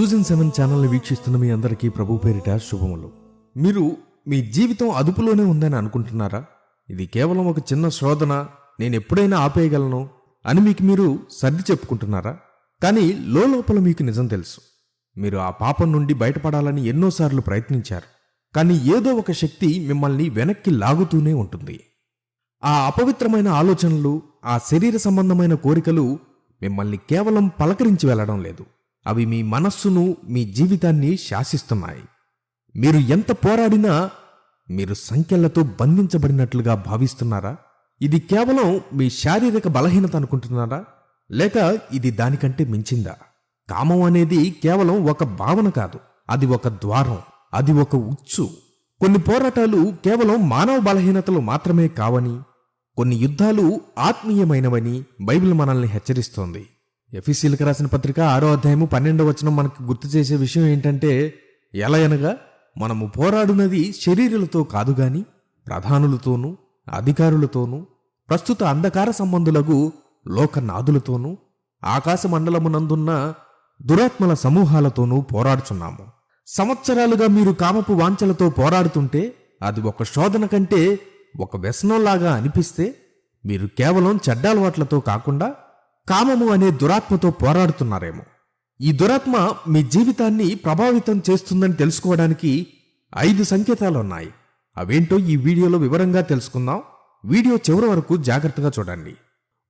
చూసిన సెవెన్ ఛానల్ని వీక్షిస్తున్న మీ అందరికీ ప్రభు పేరిట శుభములు. మీరు మీ జీవితం అదుపులోనే ఉందని అనుకుంటున్నారా? ఇది కేవలం ఒక చిన్న శోధన నేను ఎప్పుడైనా ఆపేయగలను అని మీకు మీరు సర్ది చెప్పుకుంటున్నారా? కానీ లోపల మీకు నిజం తెలుసు. మీరు ఆ పాపం నుండి బయటపడాలని ఎన్నోసార్లు ప్రయత్నించారు. కానీ ఏదో ఒక శక్తి మిమ్మల్ని వెనక్కి లాగుతూనే ఉంటుంది. ఆ అపవిత్రమైన ఆలోచనలు ఆ శరీర సంబంధమైన కోరికలు మిమ్మల్ని కేవలం పలకరించి వెళ్ళడం లేదు. అవి మీ మనస్సును మీ జీవితాన్ని శాసిస్తున్నాయి. మీరు ఎంత పోరాడినా మీరు సంఖ్యలతో బంధించబడినట్లుగా భావిస్తున్నారా? ఇది కేవలం మీ శారీరక బలహీనత అనుకుంటున్నారా? లేక ఇది దానికంటే మించిందా? కామం అనేది కేవలం ఒక భావన కాదు. అది ఒక ద్వారం అది ఒక ఉచ్చు. కొన్ని పోరాటాలు కేవలం మానవ బలహీనతలు మాత్రమే కావని కొన్ని యుద్ధాలు ఆత్మీయమైనవని బైబిల్ మనల్ని హెచ్చరిస్తోంది. ఎఫీసీలకు రాసిన పత్రిక ఆరో అధ్యాయము పన్నెండవ వచనం మనకు గుర్తు చేసే విషయం ఏంటంటే ఎలా అనగా మనము పోరాడునది శరీరులతో కాదు గాని ప్రధానులతోనూ అధికారులతోనూ ప్రస్తుత అంధకార సంబంధులకు లోకనాదులతోనూ ఆకాశ మండలమునందున్న దురాత్మల సమూహాలతోనూ పోరాడుచున్నాము. సంవత్సరాలుగా మీరు కామపు వాంఛలతో పోరాడుతుంటే అది ఒక శోధన కంటే ఒక వ్యసనంలాగా అనిపిస్తే మీరు కేవలం చెడ్డ అలవాట్లతో కాకుండా కామము అనే దురాత్మతో పోరాడుతున్నారేమో. ఈ దురాత్మ మీ జీవితాన్ని ప్రభావితం చేస్తుందని తెలుసుకోవడానికి ఐదు సంకేతాలు ఉన్నాయి అవేంటో ఈ వీడియోలో వివరంగా తెలుసుకుందాం. వీడియో చివరి వరకు జాగ్రత్తగా చూడండి.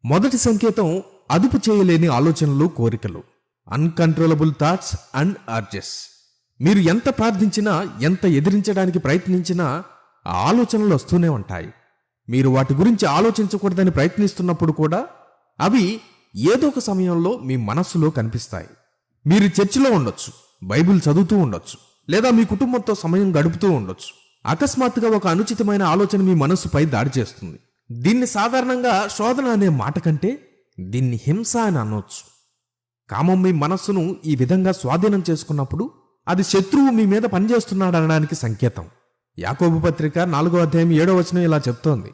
మొదటి సంకేతం అదుపు చేయలేని ఆలోచనలు కోరికలు. అన్కంట్రోలబుల్ థాట్స్ అండ్ అర్జెస్ మీరు ఎంత ప్రార్థించినా ఎంత ఎదిరించడానికి ప్రయత్నించినా ఆ ఆలోచనలు వస్తూనే ఉంటాయి. మీరు వాటి గురించి ఆలోచించకూడదని ప్రయత్నిస్తున్నప్పుడు కూడా అవి ఏదో ఒక సమయంలో మీ మనస్సులో కనిపిస్తాయి. మీరు చర్చిలో ఉండొచ్చు బైబిల్ చదువుతూ ఉండొచ్చు లేదా మీ కుటుంబంతో సమయం గడుపుతూ ఉండొచ్చు. అకస్మాత్తుగా ఒక అనుచితమైన ఆలోచన మీ మనస్సుపై దాడి చేస్తుంది. దీన్ని సాధారణంగా శోధన అనే మాట కంటే దీన్ని హింస అని అనొచ్చు. కామం మీ మనస్సును ఈ విధంగా స్వాధీనం చేసుకున్నప్పుడు అది శత్రువు మీ మీద పనిచేస్తున్నాడనడానికి సంకేతం. యాకోబు పత్రిక నాలుగో అధ్యాయం ఏడో వచనం ఇలా చెప్తోంది.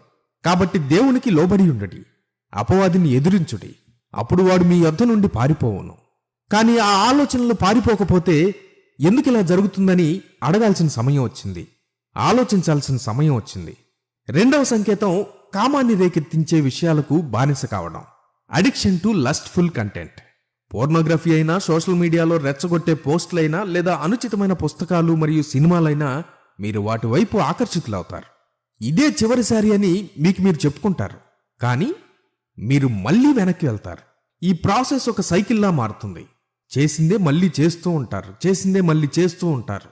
కాబట్టి దేవునికి లోబడి ఉండటి అపవాదిని ఎదురించుటి అప్పుడు వాడు మీ యొద్ద నుండి పారిపోవును. కానీ ఆ ఆలోచనలు పారిపోకపోతే ఎందుకు ఇలా జరుగుతుందని అడగాల్సిన సమయం వచ్చింది. ఆలోచించాల్సిన సమయం వచ్చింది. రెండవ సంకేతం కామాన్ని రేకెత్తించే విషయాలకు బానిస కావడం. Addiction to lustful content. Pornography అయినా సోషల్ మీడియాలో రెచ్చగొట్టే పోస్టులైనా లేదా అనుచితమైన పుస్తకాలు మరియు సినిమాలైనా మీరు వాటి వైపు ఆకర్షితులవుతారు. ఇదే చివరిసారి అని మీకు మీరు చెప్పుకుంటారు. కానీ మీరు మళ్ళీ వెనక్కి వెళ్తారు. ఈ ప్రాసెస్ ఒక సైకిల్లా మారుతుంది. చేసిందే మళ్ళీ చేస్తూ ఉంటారు. చేసిందే మళ్ళీ చేస్తూ ఉంటారు.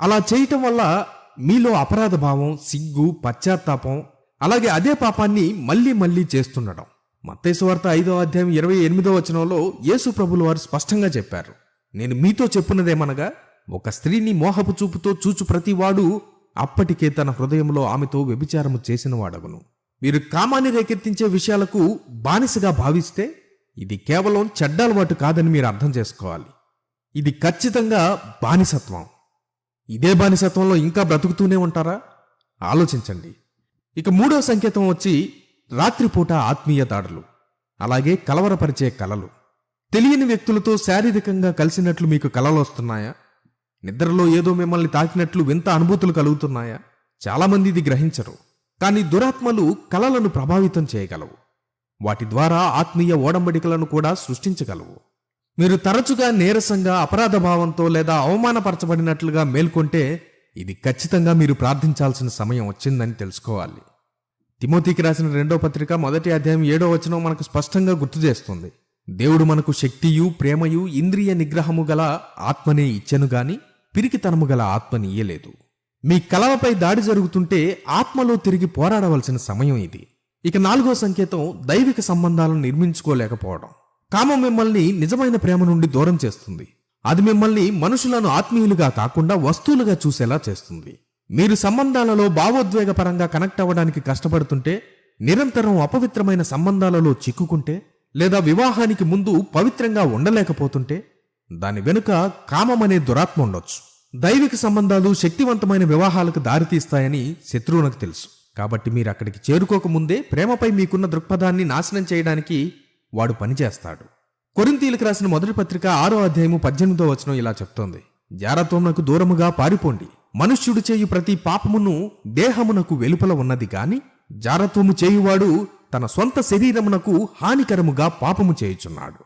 అలా చేయటం వల్ల మీలో అపరాధ భావం సిగ్గు పశ్చాత్తాపం అలాగే అదే పాపాన్ని మళ్ళీ మళ్ళీ చేస్తుండడం. మత్తేశ్వార్త ఐదో అధ్యాయం ఇరవై ఎనిమిదో వచనంలో యేసు ప్రభులు వారు స్పష్టంగా చెప్పారు. నేను మీతో చెప్పున్నదేమనగా ఒక స్త్రీని మోహపు చూపుతో చూచు ప్రతివాడు అప్పటికే తన హృదయంలో ఆమెతో వ్యభిచారము చేసిన వాడగును. మీరు కామాన్ని రేకెత్తించే విషయాలకు బానిసగా భావిస్తే ఇది కేవలం చెడ్డ అలవాటు కాదని మీరు అర్థం చేసుకోవాలి. ఇది ఖచ్చితంగా బానిసత్వం. ఇదే బానిసత్వంలో ఇంకా బ్రతుకుతూనే ఉంటారా? ఆలోచించండి. ఇక మూడో సంకేతం వచ్చి రాత్రిపూట ఆత్మీయ దాడులు. అలాగే కలవరపరిచే కలలు. తెలియని వ్యక్తులతో శారీరకంగా కలిసినట్లు మీకు కలలు వస్తున్నాయా? నిద్రలో ఏదో మిమ్మల్ని తాకినట్లు వింత అనుభూతులు కలుగుతున్నాయా? చాలామంది ఇది గ్రహించరు. కానీ దురాత్మలు కలలను ప్రభావితం చేయగలవు. వాటి ద్వారా ఆత్మీయ ఓడంబడికలను కూడా సృష్టించగలవు. మీరు తరచుగా నీరసంగా అపరాధ భావంతో లేదా అవమానపరచబడినట్లుగా మేల్కొంటే ఇది ఖచ్చితంగా మీరు ప్రార్థించాల్సిన సమయం వచ్చిందని తెలుసుకోవాలి. తిమోతికి రాసిన రెండో పత్రిక మొదటి అధ్యాయం ఏడో వచనం మనకు స్పష్టంగా గుర్తు చేస్తుంది. దేవుడు మనకు శక్తియు ప్రేమయు ఇంద్రియ నిగ్రహము గల ఆత్మనే ఇచ్చెను గాని పిరికితనము గల ఆత్మని ఇయ్యలేదు. మీ కలవపై దాడి జరుగుతుంటే ఆత్మలో తిరిగి పోరాడవలసిన సమయం ఇది. ఇక నాలుగో సంకేతం దైవిక సంబంధాలను నిర్మించుకోలేకపోవడం. కామం మిమ్మల్ని నిజమైన ప్రేమ నుండి దూరం చేస్తుంది. అది మిమ్మల్ని మనుషులను ఆత్మీయులుగా కాకుండా వస్తువులుగా చూసేలా చేస్తుంది. మీరు సంబంధాలలో భావోద్వేగపరంగా కనెక్ట్ అవ్వడానికి కష్టపడుతుంటే నిరంతరం అపవిత్రమైన సంబంధాలలో చిక్కుకుంటే లేదా వివాహానికి ముందు పవిత్రంగా ఉండలేకపోతుంటే దాని వెనుక కామమనే దురాత్మ ఉండొచ్చు. దైవిక సంబంధాలు శక్తివంతమైన వివాహాలకు దారితీస్తాయని శత్రువునకు తెలుసు. కాబట్టి మీరు అక్కడికి చేరుకోకముందే ప్రేమపై మీకున్న దృక్పథాన్ని నాశనం చేయడానికి వాడు పనిచేస్తాడు. కొరింతీలకు రాసిన మొదటి పత్రిక ఆరో అధ్యాయము పద్దెనిమిదో వచనం ఇలా చెప్తోంది. జారత్వమునకు దూరముగా పారిపోండి. మనుష్యుడు చేయు ప్రతి పాపమును దేహమునకు వెలుపల ఉన్నది గాని జారత్వము చేయువాడు తన సొంత శరీరమునకు హానికరముగా పాపము చేయుచున్నాడు.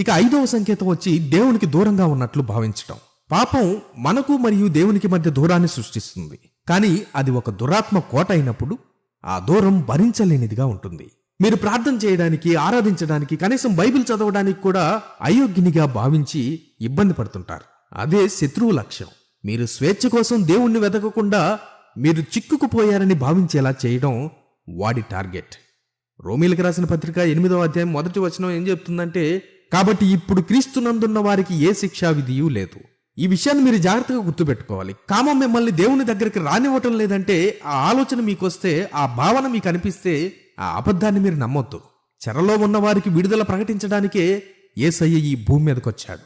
ఇక ఐదవ సంకేతం వచ్చి దేవునికి దూరంగా ఉన్నట్లు భావించటం. పాపం మనకు మరియు దేవునికి మధ్య దూరాన్ని సృష్టిస్తుంది. కానీ అది ఒక దురాత్మ కోట అయినప్పుడు ఆ దూరం భరించలేనిదిగా ఉంటుంది. మీరు ప్రార్థన చేయడానికి ఆరాధించడానికి కనీసం బైబిల్ చదవడానికి కూడా అయోగ్యునిగా భావించి ఇబ్బంది పడుతుంటారు. అదే శత్రువు లక్ష్యం. మీరు స్వేచ్ఛ కోసం దేవుణ్ణి వెతకకుండా మీరు చిక్కుకుపోయారని భావించేలా చేయడం వాడి టార్గెట్. రోమిలకు రాసిన పత్రిక ఎనిమిదవ అధ్యాయం మొదటి వచనం ఏం చెప్తుందంటే కాబట్టి ఇప్పుడు క్రీస్తునందున్న వారికి ఏ శిక్షా విధియు లేదు. ఈ విషయాన్ని మీరు జాగ్రత్తగా గుర్తుపెట్టుకోవాలి. కామం మిమ్మల్ని దేవుని దగ్గరికి రానివ్వటం లేదంటే ఆ ఆలోచన మీకు వస్తే ఆ భావన మీకు అనిపిస్తే ఆ అబద్ధాన్ని మీరు నమ్మొద్దు. చెరలో ఉన్న వారికి విడుదల ప్రకటించడానికే ఏసయ్య ఈ భూమి మీదకొచ్చాడు.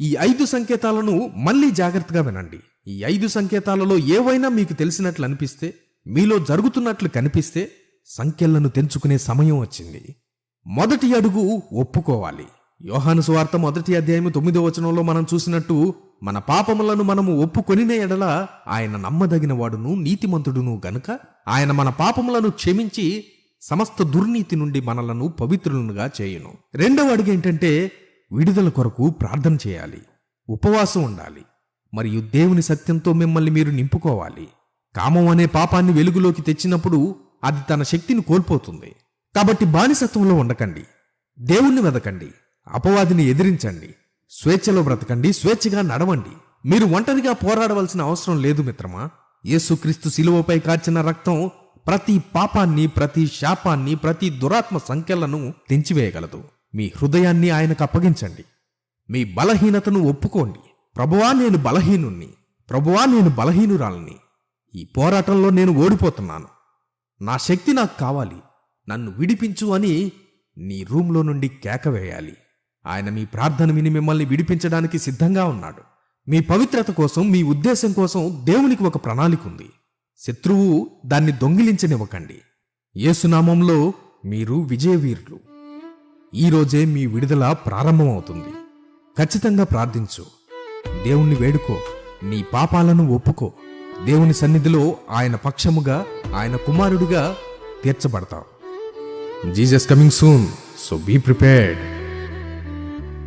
ఈ ఐదు సంకేతాలను మళ్ళీ జాగ్రత్తగా వినండి. ఈ ఐదు సంకేతాలలో ఏవైనా మీకు తెలిసినట్లు అనిపిస్తే మీలో జరుగుతున్నట్లు కనిపిస్తే సంఖ్యలను తెంచుకునే సమయం వచ్చింది. మొదటి అడుగు ఒప్పుకోవాలి. యోహాను సువార్త మొదటి అధ్యాయము తొమ్మిదో వచనంలో మనం చూసినట్టు మన పాపములను మనము ఒప్పుకొనిన ఎడల ఆయన నమ్మదగిన వాడును నీతిమంతుడును గనుక ఆయన మన పాపములను క్షమించి సమస్త దుర్నీతి నుండి మనలను పవిత్రులనుగా చేయును. రెండవ అడుగు ఏంటంటే విడుదల కొరకు ప్రార్థన చేయాలి ఉపవాసం ఉండాలి మరియు దేవుని సత్యంతో మిమ్మల్ని మీరు నింపుకోవాలి. కామం అనే పాపాన్ని వెలుగులోకి తెచ్చినప్పుడు అది తన శక్తిని కోల్పోతుంది. కాబట్టి బానిసత్వంలో ఉండకండి దేవుణ్ణి వెదకండి అపవాదిని ఎదిరించండి. స్వేచ్ఛలో బ్రతకండి. స్వేచ్ఛగా నడవండి. మీరు ఒంటరిగా పోరాడవలసిన అవసరం లేదు మిత్రమా. యేసుక్రీస్తు శిలువపై కార్చిన రక్తం ప్రతి పాపాన్ని ప్రతి శాపాన్ని ప్రతి దురాత్మ సంఖ్యలను తెంచివేయగలదు. మీ హృదయాన్ని ఆయనకు అప్పగించండి. మీ బలహీనతను ఒప్పుకోండి. ప్రభువా నేను బలహీనుణ్ణి. ప్రభువా నేను బలహీనురాలని. ఈ పోరాటంలో నేను ఓడిపోతున్నాను. నా శక్తి నాకు కావాలి. నన్ను విడిపించు అని నీ రూంలో నుండి కేక వేయాలి ఆయన మీ ప్రార్థన విని మిమ్మల్ని విడిపించడానికి సిద్ధంగా ఉన్నాడు. మీ పవిత్రత కోసం మీ ఉద్దేశం కోసం దేవునికి ఒక ప్రణాళిక ఉంది. శత్రువు దాన్ని దొంగిలించనివ్వకండి. యేసునామంలో మీరు విజయవీరులు. ఈరోజే మీ విడుదల ప్రారంభమవుతుంది. ఖచ్చితంగా ప్రార్థించు. దేవుణ్ణి వేడుకో. నీ పాపాలను ఒప్పుకో. దేవుని సన్నిధిలో ఆయన పక్షముగా ఆయన కుమారుడిగా తీర్చబడతావు. Jesus coming soon so be prepared.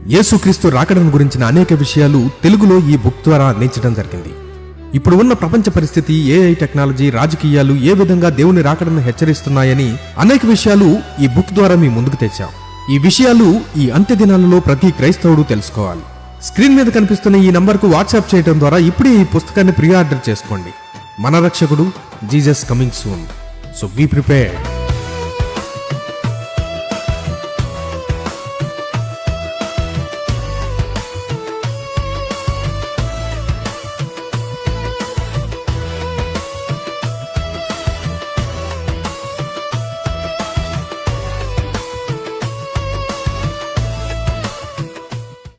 యేసుక్రీస్తు రాకడను గురించిన అనేక విషయాలు తెలుగులో ఈ బుక్ ద్వారా అందించడం జరిగింది. ఇప్పుడు ఉన్న ప్రపంచ పరిస్థితి ఏఐ టెక్నాలజీ రాజకీయాలు ఏ విధంగా దేవుని రాకడను హెచ్చరిస్తున్నాయని అనేక విషయాలు ఈ బుక్ ద్వారా మీ ముందుకు తెచ్చాం. ఈ విషయాలు ఈ అంత్య దినాలలో ప్రతి క్రైస్తవుడు తెలుసుకోవాలి. స్క్రీన్ మీద కనిపిస్తున్న ఈ నంబర్కు వాట్సాప్ చేయడం ద్వారా ఇప్పుడే ఈ పుస్తకాన్ని ప్రీ ఆర్డర్ చేసుకోండి. మన రక్షకుడు Jesus coming soon. So be prepared.